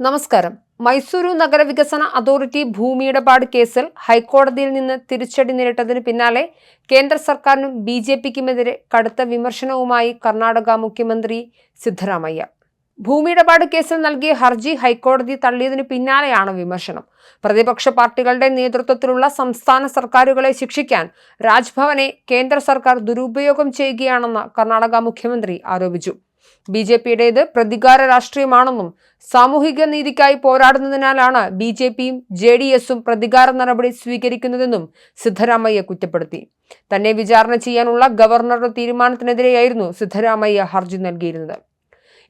നമസ്കാരം. മൈസൂരു നഗരവികസന അതോറിറ്റി ഭൂമിയിടപാട് കേസിൽ ഹൈക്കോടതിയിൽ നിന്ന് തിരിച്ചടി നേരിട്ടതിന് പിന്നാലെ കേന്ദ്ര സർക്കാരിനും ബി ജെ പിക്കുമെതിരെ കടുത്ത വിമർശനവുമായി കർണാടക മുഖ്യമന്ത്രി സിദ്ധരാമയ്യ. ഭൂമിയിടപാട് കേസിൽ നൽകിയ ഹർജി ഹൈക്കോടതി തള്ളിയതിനു പിന്നാലെയാണ് വിമർശനം. പ്രതിപക്ഷ പാർട്ടികളുടെ നേതൃത്വത്തിലുള്ള സംസ്ഥാന സർക്കാരുകളെ ശിക്ഷിക്കാൻ രാജ്ഭവനെ കേന്ദ്ര സർക്കാർ ദുരുപയോഗം ചെയ്യുകയാണെന്ന് കർണാടക മുഖ്യമന്ത്രി ആരോപിച്ചു. ബി ജെ പിയുടേത് പ്രതികാര രാഷ്ട്രീയമാണെന്നും സാമൂഹിക നീതിക്കായി പോരാടുന്നതിനാലാണ് ബി ജെ പിയും ജെ ഡി എസും പ്രതികാര നടപടി സ്വീകരിക്കുന്നതെന്നും സിദ്ധരാമയ്യ കുറ്റപ്പെടുത്തി. തന്നെ വിചാരണ ചെയ്യാനുള്ള ഗവർണറുടെ തീരുമാനത്തിനെതിരെയായിരുന്നു സിദ്ധരാമയ്യ ഹർജി നൽകിയിരുന്നത്.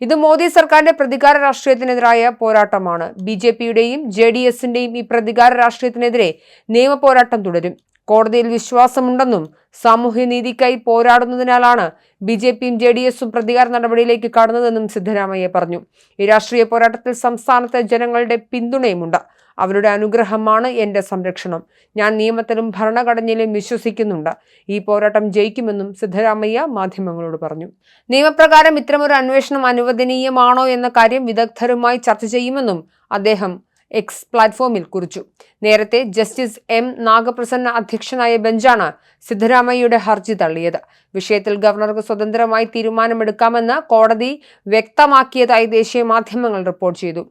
ഇത് മോദി സർക്കാരിന്റെ പ്രതികാര രാഷ്ട്രീയത്തിനെതിരായ പോരാട്ടമാണ്. ബി ജെ പിയുടെയും ജെ ഡി എസിന്റെയും ഈ പ്രതികാര രാഷ്ട്രീയത്തിനെതിരെ നിയമ പോരാട്ടം തുടരും. കോടതിയിൽ വിശ്വാസമുണ്ടെന്നും സാമൂഹ്യനീതിക്കായി പോരാടുന്നതിനാലാണ് ബി ജെ പിയും ജെ ഡി എസും പ്രതികാര നടപടിയിലേക്ക് കടന്നതെന്നും സിദ്ധരാമയ്യ പറഞ്ഞു. ഈ രാഷ്ട്രീയ പോരാട്ടത്തിൽ സംസ്ഥാനത്തെ ജനങ്ങളുടെ പിന്തുണയുമുണ്ട്. അവരുടെ അനുഗ്രഹമാണ് എന്റെ സംരക്ഷണം. ഞാൻ നിയമത്തിലും ഭരണഘടനയിലും വിശ്വസിക്കുന്നുണ്ട്. ഈ പോരാട്ടം ജയിക്കുമെന്നും സിദ്ധരാമയ്യ മാധ്യമങ്ങളോട് പറഞ്ഞു. നിയമപ്രകാരം ഇത്തരമൊരു അന്വേഷണം അനുവദനീയമാണോ എന്ന കാര്യം വിദഗ്ധരുമായി ചർച്ച ചെയ്യുമെന്നും അദ്ദേഹം എക്സ് പ്ലാറ്റ്ഫോമിൽ കുറിച്ചു നേരത്തെ ജസ്റ്റിസ് എം നാഗപ്രസന്ന അധ്യക്ഷനായ ബെഞ്ചാണ് സിദ്ധരാമയ്യയുടെ ഹർജി തള്ളിയത് വിഷയത്തിൽ ഗവർണർക്ക് സ്വതന്ത്രമായി തീരുമാനമെടുക്കാമെന്ന് കോടതി വ്യക്തമാക്കിയതായി ദേശീയ മാധ്യമങ്ങൾ റിപ്പോർട്ട് ചെയ്തു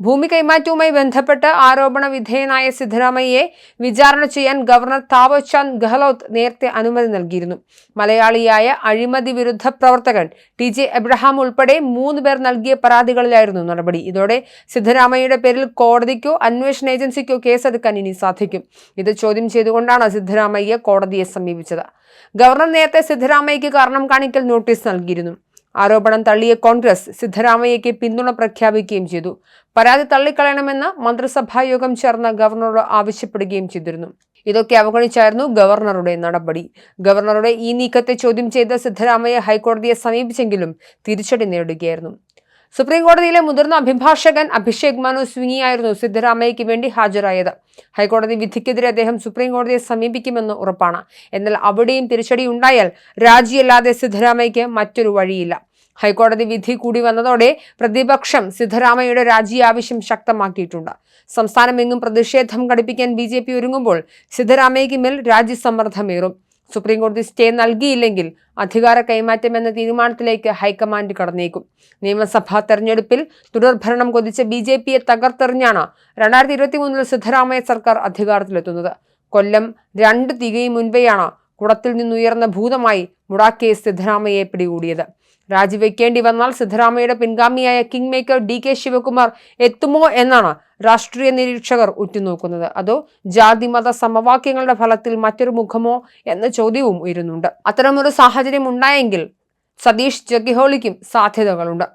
ഭൂമി കൈമാറ്റവുമായി ബന്ധപ്പെട്ട് ആരോപണ വിധേയനായ സിദ്ധരാമയ്യയെ വിചാരണ ചെയ്യാൻ ഗവർണർ താവർചന്ദ് ഗെഹ്ലോത്ത് നേരത്തെ അനുമതി നൽകിയിരുന്നു. മലയാളിയായ അഴിമതി വിരുദ്ധ പ്രവർത്തകൻ ടി ജെ എബ്രഹാം ഉൾപ്പെടെ മൂന്ന് പേർ നൽകിയ പരാതികളിലായിരുന്നു നടപടി. ഇതോടെ സിദ്ധരാമയ്യയുടെ പേരിൽ കോടതിക്കോ അന്വേഷണ ഏജൻസിക്കോ കേസെടുക്കാൻ ഇനി സാധിക്കും. ഇത് ചോദ്യം ചെയ്തുകൊണ്ടാണ് സിദ്ധരാമയ്യ കോടതിയെ സമീപിച്ചത്. ഗവർണർ നേരത്തെ സിദ്ധരാമയ്യയ്ക്ക് കാരണം കാണിക്കൽ നോട്ടീസ് നൽകിയിരുന്നു. ആരോപണം തള്ളിയ കോൺഗ്രസ് സിദ്ധരാമയ്യയ്ക്ക് പിന്തുണ പ്രഖ്യാപിക്കുകയും ചെയ്തു. പരാതി തള്ളിക്കളയണമെന്ന് മന്ത്രിസഭാ യോഗം ചേർന്ന ഗവർണറോട് ആവശ്യപ്പെടുകയും ചെയ്തിരുന്നു. ഇതൊക്കെ അവഗണിച്ചായിരുന്നു ഗവർണറുടെ നടപടി. ഗവർണറുടെ ഈ നീക്കത്തെ ചോദ്യം ചെയ്ത സിദ്ധരാമയ്യ ഹൈക്കോടതിയെ സമീപിച്ചെങ്കിലും തിരിച്ചടി നേടുകയായിരുന്നു സുപ്രീം കോടതിയിലെ മുതിർന്ന അഭിഭാഷകൻ അഭിഷേക് മനു സ്വിങ്ങിയായിരുന്നു സിദ്ധരാമയ്യയ്ക്ക് വേണ്ടി ഹാജരായത്. ഹൈക്കോടതി വിധിക്കെതിരെ അദ്ദേഹം സുപ്രീം കോടതിയെ സമീപിക്കുമെന്ന് ഉറപ്പാണ്. എന്നാൽ അവിടെയും തിരിച്ചടി ഉണ്ടായാൽ രാജിയല്ലാതെ സിദ്ധരാമയ്യയ്ക്ക് മറ്റൊരു വഴിയില്ല. ഹൈക്കോടതി വിധി കൂടി വന്നതോടെ പ്രതിപക്ഷം സിദ്ധരാമയ്യയുടെ രാജി ആവശ്യം ശക്തമാക്കിയിട്ടുണ്ട്. സംസ്ഥാനമെങ്ങും പ്രതിഷേധം ഘടിപ്പിക്കാൻ ബി ജെ പി ഒരുങ്ങുമ്പോൾ സിദ്ധരാമയ്യയ്ക്ക് മേൽ രാജ്യസമ്മർദ്ദമേറും സുപ്രീംകോടതി സ്റ്റേ നൽകിയില്ലെങ്കിൽ അധികാര കൈമാറ്റം എന്ന തീരുമാനത്തിലേക്ക് ഹൈക്കമാൻഡ് കടന്നേക്കും. നിയമസഭാ തെരഞ്ഞെടുപ്പിൽ തുടർഭരണം കൊതിച്ച ബി ജെ പിയെ തകർത്തെറിഞ്ഞാണ് രണ്ടായിരത്തി ഇരുപത്തി മൂന്നിൽ സിദ്ധരാമയ്യ സർക്കാർ അധികാരത്തിലെത്തുന്നത്. കൊല്ലം രണ്ട് തികയും മുൻപെയാണ് കുടത്തിൽ നിന്നുയർന്ന ഭൂതമായി മുടാക്കെ സിദ്ധരാമയ്യയെ പിടികൂടിയത്. രാജിവെക്കേണ്ടി വന്നാൽ സിദ്ധരാമയ്യയുടെ പിൻഗാമിയായ king maker D K Shivakumar എത്തുമോ എന്നാണ് രാഷ്ട്രീയ നിരീക്ഷകർ ഉറ്റുനോക്കുന്നത്. അതോ ജാതി മത സമവാക്യങ്ങളുടെ ഫലത്തിൽ മറ്റൊരു മുഖമോ എന്ന ചോദ്യവും ഉയരുന്നുണ്ട്. അത്തരമൊരു സാഹചര്യം ഉണ്ടായെങ്കിൽ സതീഷ് ജഗിഹോളിക്കും സാധ്യതകളുണ്ട്.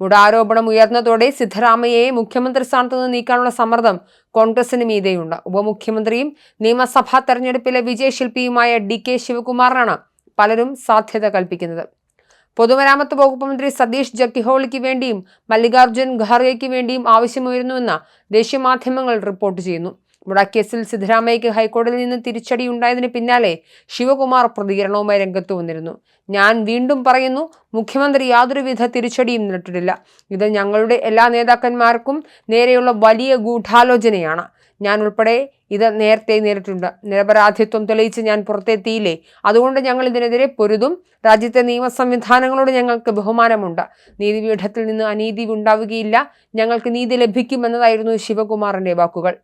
ഗുഢാരോപണം ഉയർന്നതോടെ സിദ്ധരാമയ്യയെ മുഖ്യമന്ത്രി സ്ഥാനത്തു നിന്ന് നീക്കാനുള്ള സമ്മർദ്ദം കോൺഗ്രസിന് മീതെയുണ്ട്. ഉപമുഖ്യമന്ത്രിയും നിയമസഭാ തെരഞ്ഞെടുപ്പിലെ വിജയശില്പിയുമായ ഡി കെ ശിവകുമാറിനാണ് പലരും സാധ്യത കൽപ്പിക്കുന്നത്. പൊതുമരാമത്ത് വകുപ്പ് മന്ത്രി സതീഷ് ജക്കിഹോളിക്ക് വേണ്ടിയും മല്ലികാർജുൻ ഖാർഗെയ്ക്ക് വേണ്ടിയും ആവശ്യമുയരുന്നുവെന്ന് ദേശീയ മാധ്യമങ്ങൾ റിപ്പോർട്ട് ചെയ്യുന്നു. മുടക്കേസിൽ സിദ്ധരാമയ്യക്ക് ഹൈക്കോടതിയിൽ നിന്ന് തിരിച്ചടി ഉണ്ടായതിന് പിന്നാലെ ശിവകുമാർ പ്രതികരണവുമായി രംഗത്ത് വന്നിരുന്നു. ഞാൻ വീണ്ടും പറയുന്നു മുഖ്യമന്ത്രി യാതൊരുവിധ തിരിച്ചടിയും നേരിട്ടിട്ടില്ല. ഇത് ഞങ്ങളുടെ എല്ലാ നേതാക്കന്മാർക്കും നേരെയുള്ള വലിയ ഗൂഢാലോചനയാണ്. ഞാൻ ഉൾപ്പെടെ ഇത് നേരത്തെ നേരിട്ടുണ്ട്. നിരപരാധിത്വം തെളിയിച്ച് ഞാൻ പുറത്തെത്തിയില്ലേ? അതുകൊണ്ട് ഞങ്ങൾ ഇതിനെതിരെ പൊരുതും. രാജ്യത്തെ നിയമ സംവിധാനങ്ങളോട് ഞങ്ങൾക്ക് ബഹുമാനമുണ്ട്. നീതിപീഠത്തിൽ നിന്ന് അനീതി ഉണ്ടാവുകയില്ല. ഞങ്ങൾക്ക് നീതി ലഭിക്കുമെന്നതായിരുന്നു ശിവകുമാറിന്റെ വാക്കുകൾ.